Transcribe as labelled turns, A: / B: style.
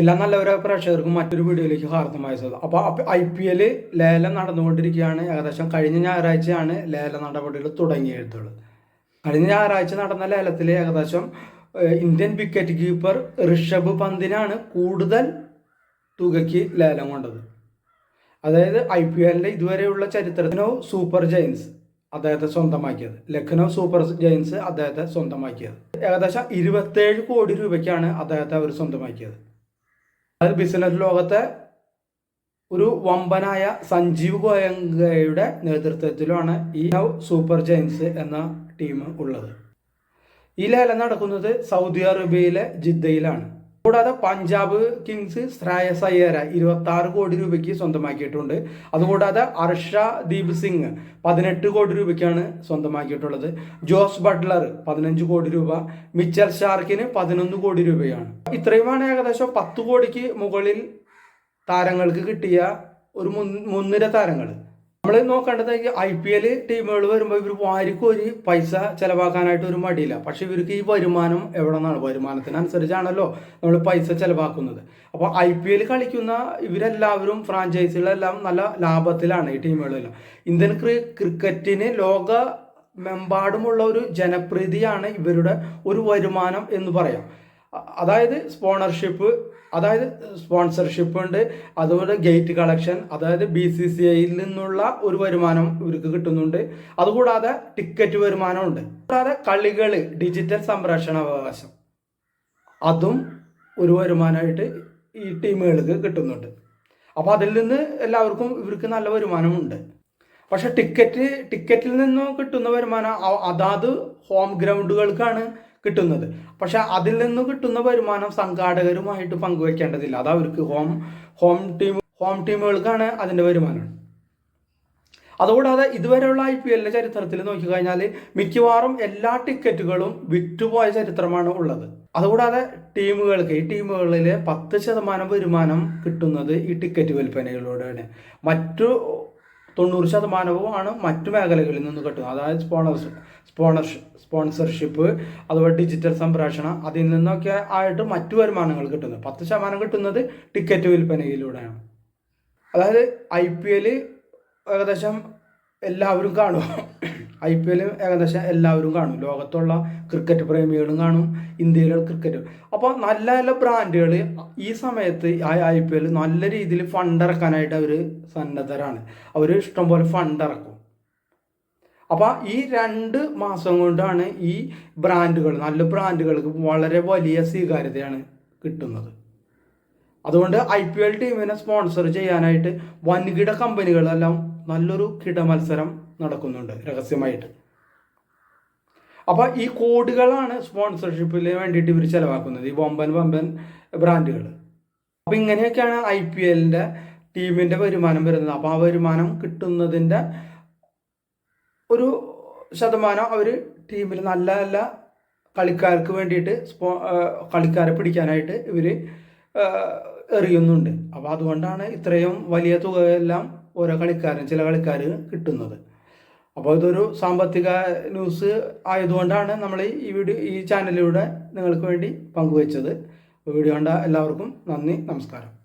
A: എല്ലാ നല്ലവരായ പ്രേക്ഷകർക്കും മറ്റൊരു വീഡിയോയിലേക്ക് ഹാർദമായ സ്വാഗതം. അപ്പോൾ ഐ പി എൽ ലേലം നടന്നുകൊണ്ടിരിക്കുകയാണ്. ഏകദേശം കഴിഞ്ഞ ഞായറാഴ്ചയാണ് ലേല നടപടികൾ തുടങ്ങിയിട്ടുള്ളത്. കഴിഞ്ഞ ഞായറാഴ്ച നടന്ന ലേലത്തിൽ ഏകദേശം ഇന്ത്യൻ വിക്കറ്റ് കീപ്പർ ഋഷഭ് പന്തിനാണ് കൂടുതൽ തുകയ്ക്ക് ലേലം കൊണ്ടത്. അതായത് ഐ പി എല്ലിന്റെ ഇതുവരെയുള്ള ചരിത്രത്തിനോ സൂപ്പർ ജയൻസ് അദ്ദേഹത്തെ സ്വന്തമാക്കിയത്. ലക്നൗ സൂപ്പർ ജയൻസ് അദ്ദേഹത്തെ സ്വന്തമാക്കിയത്. ഏകദേശം ഇരുപത്തേഴ് കോടി രൂപയ്ക്കാണ് അദ്ദേഹത്തെ അവർ സ്വന്തമാക്കിയത്. അത് ബിസിനസ് ലോകത്തെ ഒരു വമ്പനായ സഞ്ജീവ് ഗോയങ്കയുടെ നേതൃത്വത്തിലാണ് ഈ സൂപ്പർ ജയൻസ് എന്ന ടീം ഉള്ളത്. ഈ ലേലം നടക്കുന്നത് സൗദി അറേബ്യയിലെ ജിദ്ദയിലാണ്. കൂടാതെ പഞ്ചാബ് കിങ്സ് ശ്രേയസ് അയ്യര ഇരുപത്തി ആറ് കോടി രൂപയ്ക്ക് സ്വന്തമാക്കിയിട്ടുണ്ട്. അതുകൂടാതെ അർഷ ദീപ് സിംഗ് പതിനെട്ട് കോടി രൂപയ്ക്കാണ് സ്വന്തമാക്കിയിട്ടുള്ളത്. ജോസ് ബട്ട്ലർ പതിനഞ്ച് കോടി രൂപ. മിച്ചൽ ഷാർക്കിന് പതിനൊന്ന് കോടി രൂപയാണ്. ഇത്രയുമാണ് ഏകദേശം പത്ത് കോടിക്ക് മുകളിൽ താരങ്ങൾക്ക് കിട്ടിയ ഒരു മുൻ- മുൻനിര താരങ്ങൾ. നമ്മൾ നോക്കേണ്ടത് ഐ പി എൽ ടീമുകൾ വരുമ്പോൾ ഇവർ ആർക്കും ഒരു പൈസ ചിലവാക്കാനായിട്ട് ഒരു മടിയില്ല. പക്ഷെ ഇവർക്ക് ഈ വരുമാനം എവിടെ നിന്നാണ് വരുമാനത്തിനനുസരിച്ചാണല്ലോ നമ്മൾ പൈസ ചിലവാക്കുന്നത്. അപ്പോൾ ഐ പി എൽ കളിക്കുന്ന ഇവരെല്ലാവരും ഫ്രാഞ്ചൈസികളെല്ലാം നല്ല ലാഭത്തിലാണ് ഈ ടീമുകളെല്ലാം ഇന്ത്യൻ ക്രി- ക്രിക്കറ്റിന് ലോക മെമ്പാടുമുള്ള ഒരു ജനപ്രീതിയാണ് ഇവരുടെ ഒരു വരുമാനം എന്ന് പറയാം. അതായത് സ്പോണർഷിപ്പ് അതായത് സ്പോൺസർഷിപ്പ് ഉണ്ട്. അതുപോലെ ഗേറ്റ് കളക്ഷൻ അതായത് ബി സി സി ഐയിൽ നിന്നുള്ള ഒരു വരുമാനം ഇവർക്ക് കിട്ടുന്നുണ്ട്. അതുകൂടാതെ ടിക്കറ്റ് വരുമാനമുണ്ട് കൂടാതെ കളികൾ ഡിജിറ്റൽ സംരക്ഷണ അവകാശം. അതും ഒരു വരുമാനമായിട്ട് ഈ ടീമുകൾക്ക് കിട്ടുന്നുണ്ട്. അപ്പോൾ അതിൽ നിന്ന് എല്ലാവർക്കും ഇവർക്ക് നല്ല വരുമാനമുണ്ട് പക്ഷെ ടിക്കറ്റ് ടിക്കറ്റിൽ നിന്നും കിട്ടുന്ന വരുമാനം അതാത് ഹോം ഗ്രൗണ്ടുകൾക്കാണ് കിട്ടുന്നത്. പക്ഷെ അതിൽ നിന്ന് കിട്ടുന്ന വരുമാനം സംഘാടകരുമായിട്ട് പങ്കുവെക്കേണ്ടതില്ല. അത് അവർക്ക് ഹോം ഹോം ടീം ഹോം ടീമുകൾക്കാണ് അതിന്റെ വരുമാനം. അതുകൂടാതെ ഇതുവരെയുള്ള ഐ പി എല്ലിന്റെ ചരിത്രത്തിൽ നോക്കിക്കഴിഞ്ഞാൽ മിക്കവാറും എല്ലാ ടിക്കറ്റുകളും വിറ്റുപോയ ചരിത്രമാണ് ഉള്ളത്. അതുകൂടാതെ ടീമുകൾക്ക് ഈ ടീമുകളിൽ പത്ത് ശതമാനം വരുമാനം കിട്ടുന്നത് ഈ ടിക്കറ്റ് വിൽപ്പനയിലൂടെയാണ്. മറ്റു തൊണ്ണൂറ് ശതമാനവുമാണ് മറ്റു മേഖലകളിൽ നിന്ന് കിട്ടുന്നത്. അതായത് സ്പോണർസ് സ്പോണർ സ്പോൺസർഷിപ്പ് അതുപോലെ ഡിജിറ്റൽ സംപ്രേഷണം അതിൽ നിന്നൊക്കെ ആയിട്ട് മറ്റു വരുമാനങ്ങൾ കിട്ടുന്നത്. പത്ത് ശതമാനം കിട്ടുന്നത് ടിക്കറ്റ് വിൽപ്പനയിലൂടെയാണ്. അതായത് ഐ പി എൽ ഏകദേശം എല്ലാവരും കാണും. ഐ പി എൽ ഏകദേശം എല്ലാവരും കാണും. ലോകത്തുള്ള ക്രിക്കറ്റ് പ്രേമികളും കാണും. ഇന്ത്യയിലുള്ള ക്രിക്കറ്റ് അപ്പോൾ നല്ല നല്ല ബ്രാൻഡുകൾ ഈ സമയത്ത് ആ ഐ പി എൽ നല്ല രീതിയിൽ ഫണ്ട് ഇറക്കാനായിട്ട് അവർ സന്നദ്ധരാണ്. അവർ ഇഷ്ടംപോലെ ഫണ്ട് ഇറക്കും. അപ്പോൾ ഈ രണ്ട് മാസം കൊണ്ടാണ് ഈ ബ്രാൻഡുകൾ നല്ല ബ്രാൻഡുകൾക്ക് വളരെ വലിയ സ്വീകാര്യതയാണ് കിട്ടുന്നത്. അതുകൊണ്ട് ഐ പി എൽ ടീമിനെ സ്പോൺസർ ചെയ്യാനായിട്ട് വൻകിട കമ്പനികളെല്ലാം നല്ലൊരു കിട മത്സരം നടക്കുന്നുണ്ട് രഹസ്യമായിട്ട്. അപ്പോൾ ഈ കോഡുകളാണ് സ്പോൺസർഷിപ്പിൽ വേണ്ടിയിട്ട് ഇവർ ചിലവാക്കുന്നത് ഈ വമ്പൻ വമ്പൻ ബ്രാൻഡുകൾ അപ്പോൾ ഇങ്ങനെയൊക്കെയാണ് ഐ പി എല്ലിന്റെ ടീമിന്റെ വരുമാനം വരുന്നത്. അപ്പോൾ ആ വരുമാനം കിട്ടുന്നതിന്റെ ഒരു ശതമാനം അവർ ടീമിൽ നല്ല നല്ല കളിക്കാർക്ക് വേണ്ടിയിട്ട് സ്പോ കളിക്കാരെ പിടിക്കാനായിട്ട് ഇവർ എറിയുന്നുണ്ട്. അപ്പോൾ അതുകൊണ്ടാണ് ഇത്രയും വലിയ തുകയെല്ലാം ഓരോ കളിക്കാരൻ ചില കളിക്കാർ കിട്ടുന്നത്. അപ്പോൾ ഇതൊരു സാമ്പത്തിക ന്യൂസ് ആയതുകൊണ്ടാണ് നമ്മൾ ഈ വീഡിയോ ഈ ചാനലിലൂടെ നിങ്ങൾക്ക് വേണ്ടി പങ്കുവച്ചത്. വീഡിയോ കണ്ട എല്ലാവർക്കും നന്ദി നമസ്കാരം.